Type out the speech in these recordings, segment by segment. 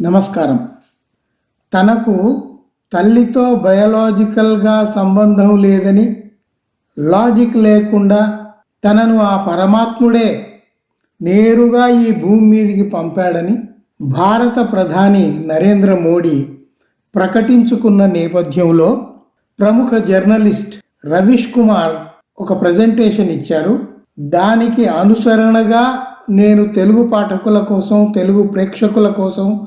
నమస్కారం. తనకు తల్లితో బయలాజికల్గా సంబంధం లేదని లాజిక్ లేకుండా తనను ఆ పరమాత్ముడే నేరుగా ఈ భూమి మీదికి పంపాడని భారత ప్రధాని నరేంద్ర మోడీ ప్రకటించుకున్న నేపథ్యంలో ప్రముఖ జర్నలిస్ట్ రవీష్ కుమార్ ఒక ప్రజెంటేషన్ ఇచ్చారు. దానికి అనుసరణగా నేను తెలుగు పాఠకుల కోసం తెలుగు ప్రేక్షకుల కోసం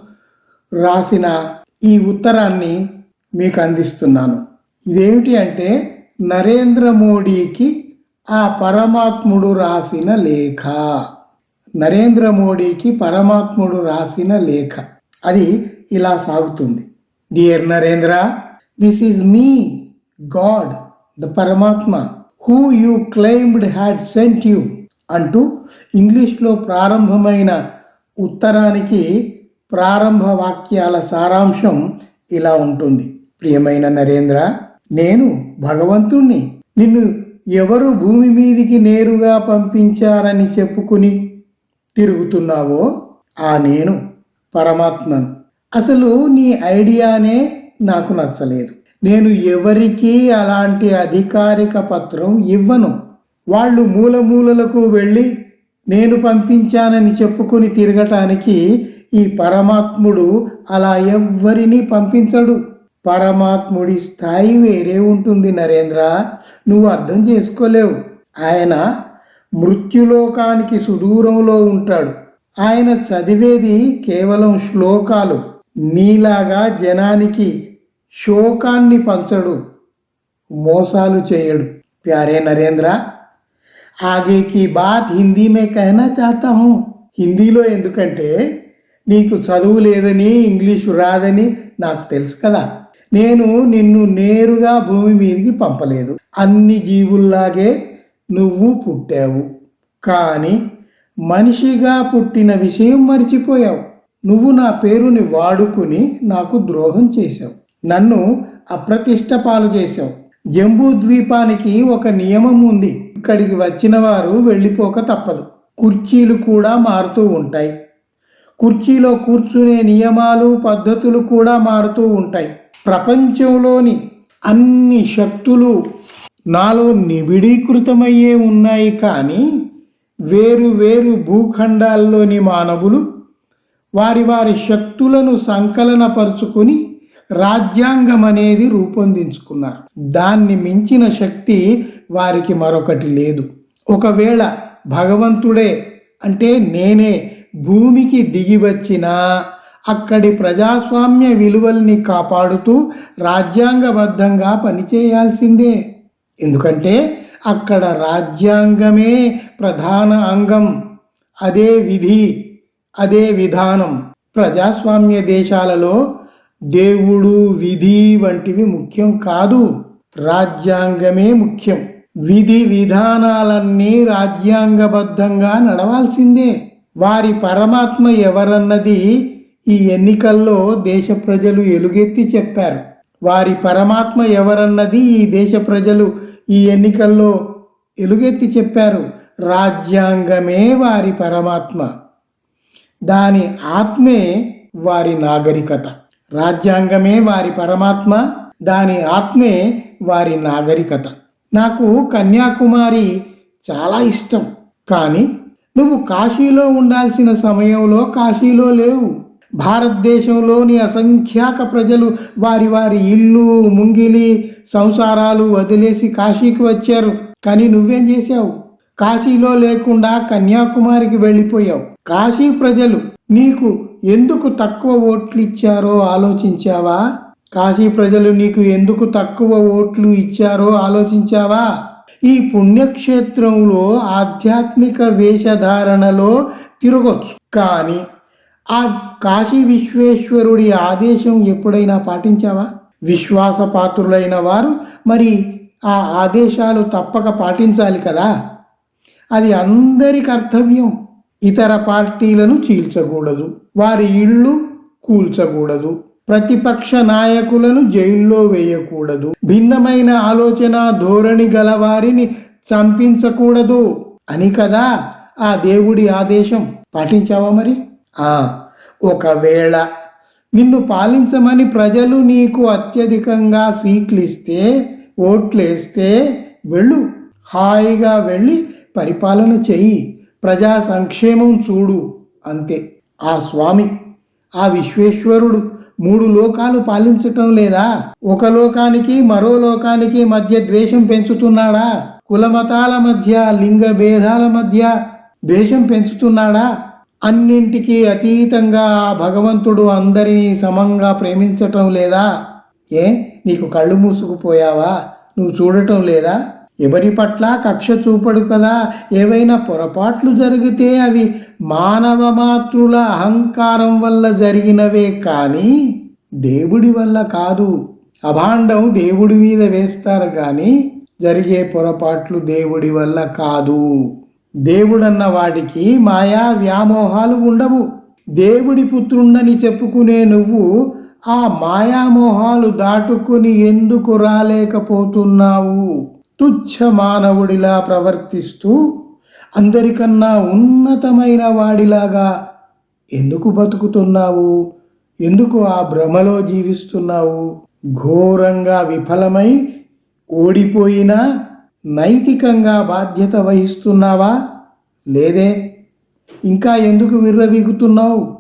రాసిన ఈ ఉత్తరాన్ని మీకు అందిస్తున్నాను. ఇదేమిటి అంటే నరేంద్ర మోడీకి ఆ పరమాత్ముడు రాసిన లేఖ. నరేంద్ర మోడీకి పరమాత్ముడు రాసిన లేఖ. అది ఇలా సాగుతుంది. Dear Narendra this is me God the Paramatma who you claimed had sent you అంటూ ఇంగ్లీష్లో ప్రారంభమైన ఉత్తరానికి ప్రారంభ వాక్యాల సారాంశం ఇలా ఉంటుంది. ప్రియమైన నరేంద్ర నేను భగవంతుణ్ణి నిన్ను ఎవరు భూమి మీదికి నేరుగా పంపించారని చెప్పుకుని తిరుగుతున్నావో ఆ నేను పరమాత్మను. అసలు నీ ఐడియానే నాకు నచ్చలేదు. నేను ఎవరికీ అలాంటి అధికారిక పత్రం ఇవ్వను. వాళ్ళు మూలమూలలకు వెళ్ళి నేను పంపించానని చెప్పుకుని తిరగటానికి ఈ పరమాత్ముడు అలా ఎవ్వరిని పంపించడు. పరమాత్ముడి స్థాయి వేరే ఉంటుంది నరేంద్ర. నువ్వు అర్థం చేసుకోలేవు. ఆయన మృత్యులోకానికి సుదూరంలో ఉంటాడు. ఆయన చదివేది కేవలం శ్లోకాలు. నీలాగా జనానికి శోకాన్ని పంచడు. మోసాలు చేయడు. ప్యారే నరేంద్ర. ఆగే కీ బాత్ హిందీ మే కహనా చాతా హిందీలో ఎందుకంటే నీకు చదువు లేదని ఇంగ్లీషు రాదని నాకు తెలుసు కదా. నేను నిన్ను నేరుగా భూమి మీదకి పంపలేదు. అన్ని జీవుల్లాగే నువ్వు పుట్టావు. కానీ మనిషిగా పుట్టిన విషయం మర్చిపోయావు. నువ్వు నా పేరుని వాడుకుని నాకు ద్రోహం చేశావు. నన్ను అప్రతిష్ట పాలు చేశావు. జంబూ ద్వీపానికి ఒక నియమం ఉంది. ఇక్కడికి వచ్చిన వారు వెళ్ళిపోక తప్పదు. కుర్చీలు కూడా మారుతూ ఉంటాయి. కుర్చీలో కూర్చునే నియమాలు పద్ధతులు కూడా మారుతూ ఉంటాయి. ప్రపంచంలోని అన్ని శక్తులు నాలో నిబిడీకృతమయ్యే ఉన్నాయి కానీ వేరు వేరు భూఖండాల్లోని మానవులు వారి వారి శక్తులను సంకలనపరుచుకుని రాజ్యాంగం అనేది రూపొందించుకున్నారు. దాన్ని మించిన శక్తి వారికి మరొకటి లేదు. ఒకవేళ భగవంతుడే అంటే నేనే భూమికి దిగి వచ్చినా అక్కడి ప్రజాస్వామ్య విలువల్ని కాపాడుతూ రాజ్యాంగబద్ధంగా పనిచేయాల్సిందే. ఎందుకంటే అక్కడ రాజ్యాంగమే ప్రధాన అంగం. అదే విధి అదే విధానం. ప్రజాస్వామ్య దేశాలలో దేవుడు విధి వంటివి ముఖ్యం కాదు. రాజ్యాంగమే ముఖ్యం. విధి విధానాలన్నీ రాజ్యాంగబద్ధంగా నడవాల్సిందే. వారి పరమాత్మ ఎవరన్నది ఈ ఎన్నికల్లో దేశ ప్రజలు ఎలుగెత్తి చెప్పారు. వారి పరమాత్మ ఎవరన్నది ఈ దేశ ప్రజలు ఈ ఎన్నికల్లో ఎలుగెత్తి చెప్పారు. రాజ్యాంగమే వారి పరమాత్మ. దాని ఆత్మే వారి నాగరికత. రాజ్యాంగమే వారి పరమాత్మ. దాని ఆత్మే వారి నాగరికత. నాకు కన్యాకుమారి చాలా ఇష్టం. కానీ నువ్వు కాశీలో ఉండాల్సిన సమయంలో కాశీలో లేవు. భారతదేశంలోని అసంఖ్యాక ప్రజలు వారి వారి ఇల్లు ముంగిలి సంసారాలు వదిలేసి కాశీకి వచ్చారు. కానీ నువ్వేం చేశావు? కాశీలో లేకుండా కన్యాకుమారికి వెళ్ళిపోయావు. కాశీ ప్రజలు నీకు ఎందుకు తక్కువ ఓట్లు ఇచ్చారో ఆలోచించావా? కాశీ ప్రజలు నీకు ఎందుకు తక్కువ ఓట్లు ఇచ్చారో ఆలోచించావా? ఈ పుణ్యక్షేత్రంలో ఆధ్యాత్మిక వేషధారణలో తిరగొచ్చు. కానీ ఆ కాశీ విశ్వేశ్వరుడి ఆదేశం ఎప్పుడైనా పాటించావా? విశ్వాసపాత్రులైన వారు మరి ఆ ఆదేశాలు తప్పక పాటించాలి కదా? అది అందరి కర్తవ్యం. ఇతర పార్టీలను చీల్చకూడదు. వారి ఇళ్ళు కూల్చకూడదు. ప్రతిపక్ష నాయకులను జైల్లో వేయకూడదు. భిన్నమైన ఆలోచన ధోరణి గల వారిని చంపించకూడదు. అని కదా ఆ దేవుడి ఆదేశం. పాటించావా మరి? ఆ ఒకవేళ నిన్ను పాలించమని ప్రజలు నీకు అత్యధికంగా సీట్లు ఇస్తే ఓట్లేస్తే వెళ్ళు. హాయిగా వెళ్ళి పరిపాలన చెయ్యి. ప్రజా సంక్షేమం చూడు. అంతే. ఆ స్వామి ఆ విశ్వేశ్వరుడు మూడు లోకాలు పాలించటం లేదా? ఒక లోకానికి మరో లోకానికి మధ్య ద్వేషం పెంచుతున్నాడా? కులమతాల మధ్య లింగ భేదాల మధ్య ద్వేషం పెంచుతున్నాడా? అన్నింటికీ అతీతంగా ఆ భగవంతుడు అందరినీ సమంగా ప్రేమించటం లేదా? ఏ నీకు కళ్ళు మూసుకుపోయావా? నువ్వు చూడటం లేదా? ఎవరి పట్ల కక్ష చూపడు కదా? ఏవైనా పొరపాట్లు జరిగితే అవి మానవ మాతృల అహంకారం వల్ల జరిగినవే కానీ దేవుడి వల్ల కాదు. అభాండం దేవుడి మీద వేస్తారు కానీ జరిగే పొరపాట్లు దేవుడి వల్ల కాదు. దేవుడన్న వాడికి మాయా వ్యామోహాలు ఉండవు. దేవుడి పుత్రుండని చెప్పుకునే నువ్వు ఆ మాయామోహాలు దాటుకుని ఎందుకు రాలేకపోతున్నావు? తుచ్చ మానవుడిలా ప్రవర్తిస్తూ అందరికన్నా ఉన్నతమైన వాడిలాగా ఎందుకు బతుకుతున్నావు? ఎందుకు ఆ భ్రమలో జీవిస్తున్నావు? ఘోరంగా విఫలమై ఓడిపోయినా నైతికంగా బాధ్యత వహిస్తున్నావా? లేదే. ఇంకా ఎందుకు విర్రవీగుతున్నావు?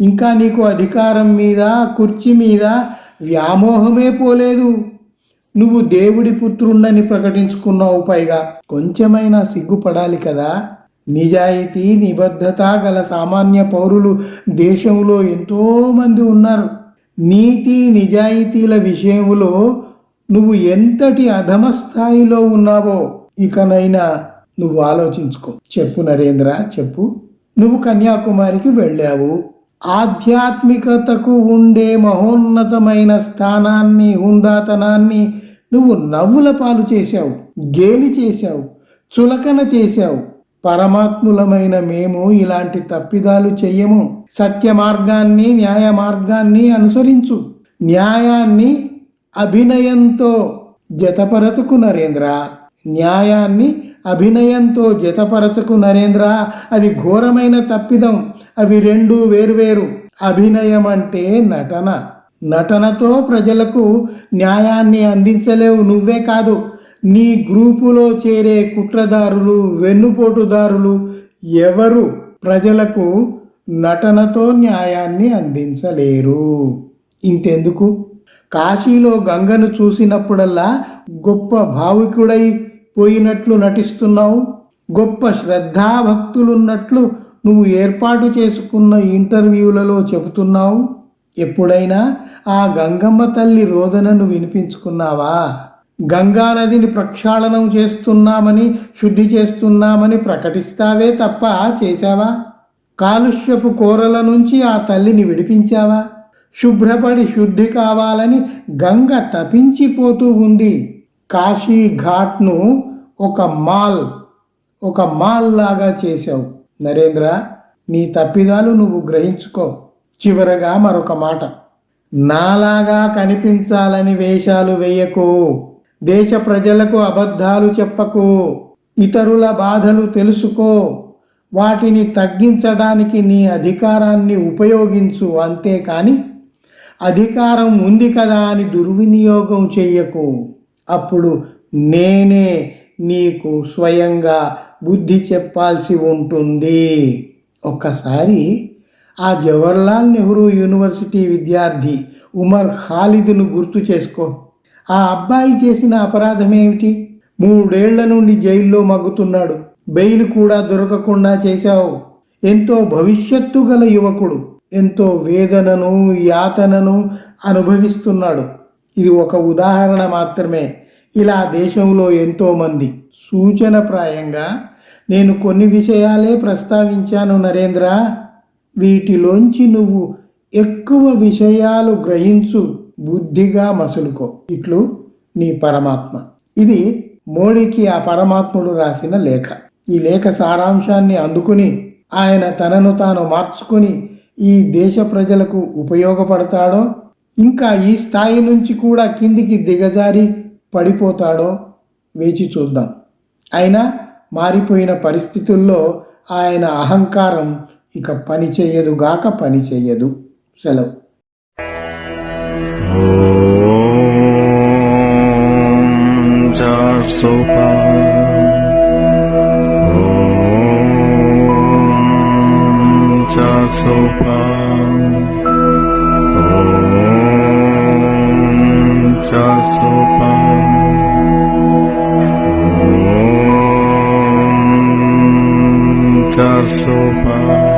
ఇంకా నీకు అధికారం మీద కుర్చీ మీద వ్యామోహమే పోలేదు. నువ్వు దేవుడి పుత్రుణ్ణని ప్రకటించుకున్నావు పైగా కొంచెమైనా సిగ్గుపడాలి కదా. నిజాయితీ నిబద్ధత గల సామాన్య పౌరులు దేశంలో ఎంతోమంది ఉన్నారు. నీతి నిజాయితీల విషయంలో నువ్వు ఎంతటి అధమ స్థాయిలో ఉన్నావో ఇకనైనా నువ్వు ఆలోచించుకో. చెప్పు నరేంద్ర చెప్పు. నువ్వు కన్యాకుమారికి వెళ్ళావు. ఆధ్యాత్మికతకు ఉండే మహోన్నతమైన స్థానాన్ని హుందాతనాన్ని నువ్వు నవ్వుల పాలు చేశావు గేలి చేశావు చులకన చేశావు. పరమాత్ములమైన మేము ఇలాంటి తప్పిదాలు చెయ్యము. సత్య మార్గాన్ని న్యాయ మార్గాన్ని అనుసరించు. న్యాయాన్ని అభినయంతో జతపరచుకు నరేంద్ర. న్యాయాన్ని అభినయంతో జతపరచకు నరేంద్ర. అది ఘోరమైన తప్పిదం. అవి రెండు వేరువేరు. అభినయం అంటే నటన. నటనతో ప్రజలకు న్యాయాన్ని అందించలేవు నువ్వే కాదు. నీ గ్రూపులో చేరే కుట్రదారులు వెన్నుపోటుదారులు ఎవరు? ప్రజలకు నటనతో న్యాయాన్ని అందించలేరు. ఇంతెందుకు? కాశీలో గంగను చూసినప్పుడల్లా గొప్ప భావికుడై పోయినట్లు నటిస్తున్నావు. గొప్ప శ్రద్ధాభక్తులున్నట్లు నువ్వు ఏర్పాటు చేసుకున్న ఇంటర్వ్యూలలో చెబుతున్నావు. ఎప్పుడైనా ఆ గంగమ్మ తల్లి రోదనను వినిపించుకున్నావా? గంగా నదిని ప్రక్షాళనం చేస్తున్నామని శుద్ధి చేస్తున్నామని ప్రకటిస్తావే తప్ప చేశావా? కాలుష్యపు కోరల నుంచి ఆ తల్లిని విడిపించావా? శుభ్రపడి శుద్ధి కావాలని గంగ తపించిపోతూ ఉంది. కాశీ ఘాట్ను ఒక మాల్ ఒక మాల్ లాగా చేశావు. నరేంద్ర నీ తప్పిదాలు నువ్వు గ్రహించుకో. చివరగా మరొక మాట. నాలాగా కనిపించాలని వేషాలు వేయకు. దేశ ప్రజలకు అబద్ధాలు చెప్పకు. ఇతరుల బాధలు తెలుసుకో. వాటిని తగ్గించడానికి నీ అధికారాన్ని ఉపయోగించు అంతేకాని అధికారం ఉంది కదా అని దుర్వినియోగం చెయ్యకు అప్పుడు నేనే నీకు స్వయంగా బుద్ధి చెప్పాల్సి ఉంటుంది. ఒక్కసారి ఆ జవహర్లాల్ నెహ్రూ యూనివర్సిటీ విద్యార్థి ఉమర్ ఖాలిద్ను గుర్తు చేసుకో. ఆ అబ్బాయి చేసిన అపరాధం ఏమిటి? మూడేళ్ళ నుండి జైల్లో మగ్గుతున్నాడు. బెయిల్ కూడా దొరకకుండా చేశావు. ఎంతో భవిష్యత్తు గల యువకుడు ఎంతో వేదనను యాతనను అనుభవిస్తున్నాడు. ఇది ఒక ఉదాహరణ మాత్రమే. ఇలా దేశంలో ఎంతోమంది సూచనప్రాయంగా నేను కొన్ని విషయాలే ప్రస్తావించాను నరేంద్ర. వీటిలోంచి నువ్వు ఎక్కువ విషయాలు గ్రహించు బుద్ధిగా మసులుకో. ఇట్లు నీ పరమాత్మ. ఇది మోడీకి ఆ పరమాత్ముడు రాసిన లేఖ. ఈ లేఖ సారాంశాన్ని అందుకుని ఆయన తనను తాను మార్చుకొని ఈ దేశ ప్రజలకు ఉపయోగపడతాడో ఇంకా ఈ స్థాయి నుంచి కూడా కిందికి దిగజారి పడిపోతాడో వేచి చూద్దాం. అయినా మారిపోయిన పరిస్థితుల్లో ఆయన అహంకారం ఇక పని చేయదుగాక పని చేయదు. సెలవు. so సోఫా Tarsopam Om Tarsopam